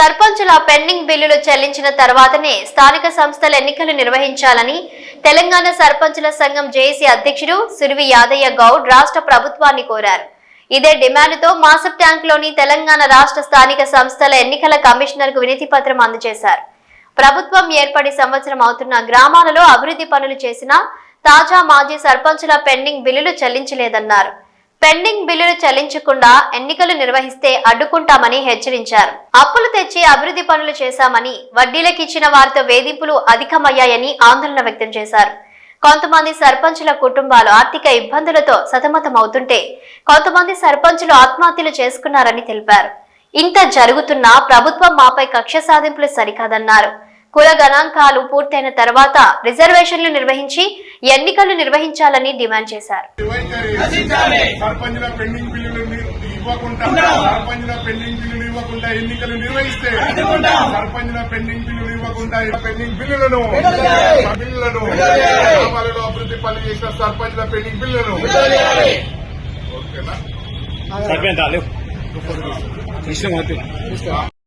సర్పంచుల పెండింగ్ బిల్లులు చెల్లించిన తర్వాతనే స్థానిక సంస్థల ఎన్నికలు నిర్వహించాలని తెలంగాణ సర్పంచుల సంఘం జేఏసీ అధ్యక్షుడు సురివి యాదయ్య గౌడ్ రాష్ట్ర ప్రభుత్వాన్ని కోరారు. ఇదే డిమాండ్తో మాసప్ ట్యాంక్లోని తెలంగాణ రాష్ట్ర స్థానిక సంస్థల ఎన్నికల కమిషనర్కు వినతి పత్రం అందజేశారు. ప్రభుత్వం ఏర్పడి సంవత్సరం అవుతున్న గ్రామాలలో అభివృద్ధి పనులు చేసినా తాజా మాజీ సర్పంచుల పెండింగ్ బిల్లులు చెల్లించలేదన్నారు. పెండింగ్ బిల్లులు చెల్లించకుండా ఎన్నికలు నిర్వహిస్తే అడ్డుకుంటామని హెచ్చరించారు. అప్పులు తెచ్చి అభివృద్ధి పనులు చేశామని వడ్డీలకు ఇచ్చిన వారితో వేధింపులు అధికమయ్యాయని ఆందోళన వ్యక్తం చేశారు. కొంతమంది సర్పంచుల కుటుంబాలు ఆర్థిక ఇబ్బందులతో సతమతమవుతుంటే కొంతమంది సర్పంచులు ఆత్మహత్యలు చేసుకున్నారని తెలిపారు. ఇంత జరుగుతున్నా ప్రభుత్వం మాపై కక్ష సాధింపులు సరికాదన్నారు. కుల గణాంకాలు పూర్తయిన తర్వాత రిజర్వేషన్లు నిర్వహించి ఎన్నికలు నిర్వహించాలని డిమాండ్ చేశారు. వైఖరి సర్పంచుల పెండింగ్ బిల్లులు ని- ఇవ్వకుండా సర్పంచుల పెండింగ్ బిల్లులు ఇవ్వకుండా ఎన్నికలు నిర్వహిస్తే సర్పంచుల పెండింగ్ బిల్లులు ఇవ్వకుండా పెండింగ్ బిల్లులను బిల్లులను గ్రామాలలో అభివృద్ధి పనులు చేసిన సర్పంచుల పెండింగ్ బిల్లులను. ఓకేనా?